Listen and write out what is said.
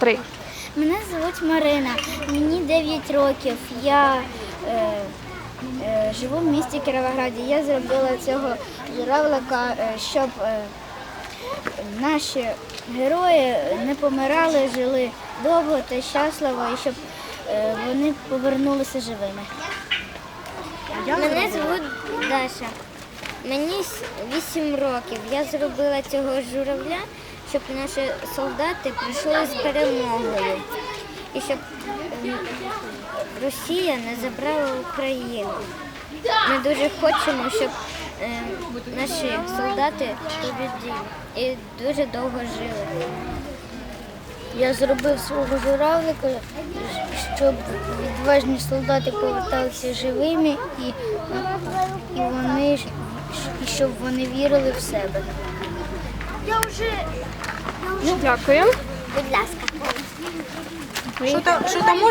три. Мене звуть Марина, мені 9 років. Я е, е, живу в місті Кіровограді. Я зробила цього журавлика, е, щоб е, наші герої не помирали, жили довго та щасливо і щоб е, вони повернулися живими. Мене звуть Даша. Мені 8 років. Я зробила цього журавля, щоб наші солдати прийшли з перемогою. І щоб ем, Росія не забрала Україну. Ми дуже хочемо, щоб ем, наші солдати побіділи і дуже довго жили. Я зробив свого журавлика, щоб відважні солдати поверталися живими і, і вони і щоб вони вірили в себе. Дякую. Будь ласка. Що там, може